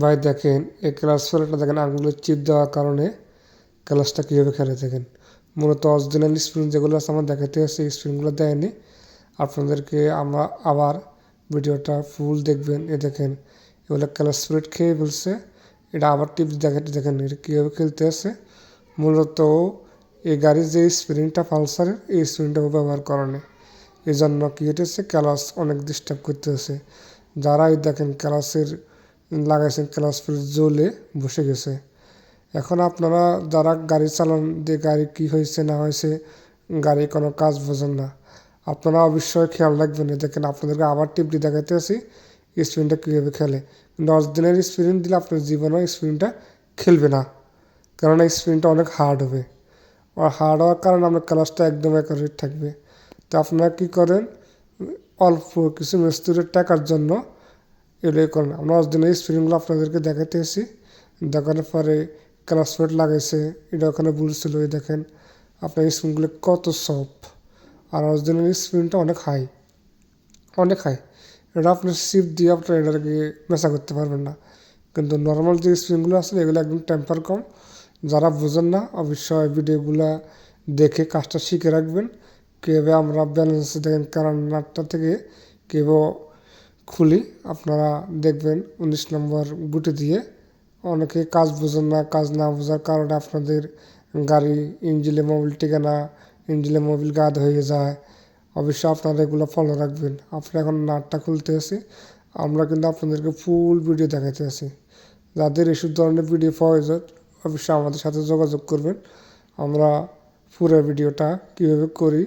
ভাই, দেখেন, এই ক্লাস ফোরটা দেখেন আঙুলের চিপ দেওয়ার কারণে ক্লাসটা কীভাবে খেলে দেখেন। মূলত অরিজিনাল স্ক্রিন যেগুলো আছে আমার দেখাতে এই স্ক্রিনগুলো দেয়নি। আপনাদেরকে আমরা আবার ভিডিওটা ফুল দেখবেন। এ দেখেন, এগুলো ক্লাস ফ্রুট খেয়ে ফেলছে। এটা আবার টিপস দেখাতে দেখেন এটা কীভাবে খেলতে আছে। মূলত এই গাড়ির যে স্প্রিংটা পালসারের এই স্প্রিংটা ব্যবহার করেনি এই জন্য কী হতেছে ক্লাস অনেক ডিস্টার্ব করতে করতেছে। যারাই দেখেন ক্লাসের লাগাইছেন ক্লাস ফিল জ্বলে বসে গেছে। এখন আপনারা যারা গাড়ি চালান, যে গাড়ি কী হয়েছে, না হয়েছে, গাড়ি কোনো কাজ বোঝেন না। আপনারা অবশ্যই খেয়াল রাখবেন। দেখেন, আপনাদেরকে আবার টিপটি দেখাতে আসি স্প্রিনটা কীভাবে খেলে। দশ দিনের স্প্রিন দিলে আপনার জীবনে স্প্রিনটা খেলবে না কারণ এই স্প্রিনটা অনেক হার্ড হবে। আর হার্ড হওয়ার কারণে আপনার ক্লাসটা একদম অ্যাকুরেট থাকবে। তো আপনারা কী করেন? অল্প কিছু মিস্ত্রির টাকার জন্য এগুলোই করেন। আমরা অরিজিনাল স্প্রিংগুলো আপনাদেরকে দেখাতে এসেছি। দেখানোর পরে ক্লাসমেট লাগাইছে, এটা ওখানে বলছিল এই দেখেন। আপনার স্প্রিংগুলো কত সফট আর অরিজিনাল স্প্রিংটা অনেক হাই অনেক হাই এটা আপনার সিপ দিয়ে আপনার এটাকে মেশা করতে পারবেন না। কিন্তু নর্মাল যে স্প্রিংগুলো আছে, এগুলো একদম টেম্পার কম। যারা বোঝেন না, অবশ্যই ভিডিওগুলো দেখে কাজটা শিখে রাখবেন। কীভাবে আমরা ব্যালেন্স দেখেন কারণ নাটটা থেকে কীভাবে খুলি, আপনারা দেখবেন উনিশ নম্বর গুটি দিয়ে অনেকে কাজ বোঝেন না, কাজ না বোঝার কারণে আপনাদের গাড়ি ইঞ্জিলে মোবিল ঠিকানা, ইঞ্জিলে মোবিল গাদ হয়ে যায়। অবশ্যই আপনারা এগুলো ফলো রাখবেন। আপনারা এখন নাটটা খুলতে আসি আমরা কিন্তু আপনাদেরকে ফুল ভিডিও দেখাতে আসি। যাদের এসব ধরনের ভিডিও প্রয়োজন অবশ্যই আমাদের সাথে যোগাযোগ করবেন। আমরা পুরো ভিডিওটা কীভাবে করি,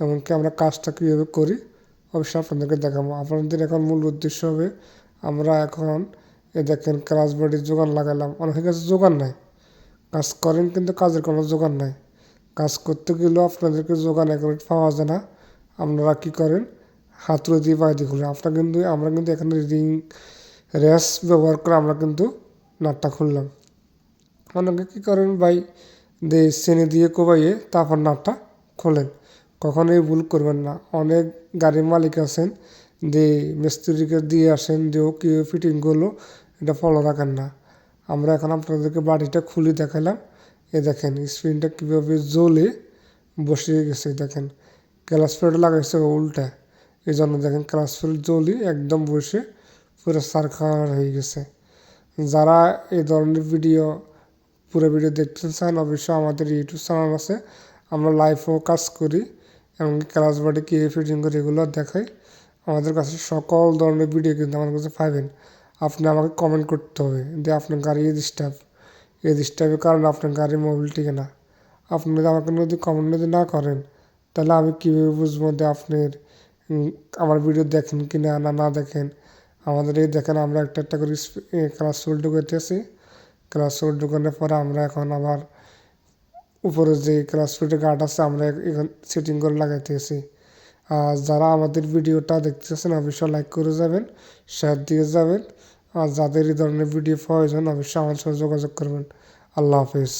এমনকি আমরা কাজটা কীভাবে করি অবশ্যই আপনাদেরকে দেখাবো। আপনাদের এখন মূল উদ্দেশ্য হবে, আমরা এখন এ দেখেন ক্লাস বডির যোগান লাগালাম। অনেকের কাছে যোগান নাই। কাজ করেন কিন্তু কাজের কোনো যোগান নাই। কাজ করতে গেলেও আপনাদেরকে যোগান অ্যাকুরেট পাওয়া যায় না। আপনারা কী করেন? হাতুড়ে দিয়ে দিয়ে খুলেন। আপনারা কিন্তু, আমরা কিন্তু এখানে রিং র্যাস ব্যবহার করে আমরা কিন্তু নাটটা খুললাম। অনেকে কী করেন ভাই, দে, চেনে দিয়ে কোবাইয়ে তারপর নাটটা খোলেন। কখনোই ভুল করবেন না। অনেক গাড়ির মালিক আছেন, যে মিস্ত্রিকে দিয়ে আসেন দিয়েও কী ফিটিং করল, এটা ফলো রাখেন না। আমরা এখন আপনাদেরকে বাড়িটা খুলে দেখালাম। এ দেখেন স্ক্রিনটা কীভাবে জ্বলে বসে গেছে, দেখেন। ক্লাস ফ্রেড লাগাইছে উল্টা। এই জন্য দেখেন ক্লাস ফ্রেড জ্বলি একদম বসে পুরো সারখার হয়ে গেছে। যারা এই ধরনের ভিডিও পুরো ভিডিও দেখতে চান, অবশ্যই আমাদের ইউটিউব চ্যানেল আছে। আমরা লাইভও কাজ করি। এমনকি ক্লাস বাড়ি কী ফিটিং করি এগুলো দেখাই আমাদের কাছে সকল ধরনের ভিডিও কিন্তু আমার কাছে পাবেন। আপনি আমাকে কমেন্ট করতে হবে যে আপনার গাড়ি ডিস্টার্ব এই ডিস্টার্বের কারণে আপনার গাড়ির মোবিল টিকে না। আপনি যদি আমাকে যদি কমেন্ট যদি না করেন, তাহলে আমি কীভাবে বুঝব যে আপনার আমার ভিডিও দেখেন কি না না না দেখেন? আমাদের এই দেখেন আমরা একটা একটা করে ক্লাস ফুল ঢুকাইতেছি। ক্লাস ফুল ঢুকানোর পরে আমরা এখন আবার উপরে যে ক্লাস ফুটের গার্ড আছে, আমরা এখান সেটিং করে লাগাইতেছি আর যারা আমাদের ভিডিওটা দেখতেছেন, অবশ্যই লাইক করে যাবেন শেয়ার দিয়ে যাবেন। আর যাদের এই ধরনের ভিডিও প্রয়োজন, অবশ্যই আমার সাথে যোগাযোগ করবেন। আল্লাহ হাফিজ।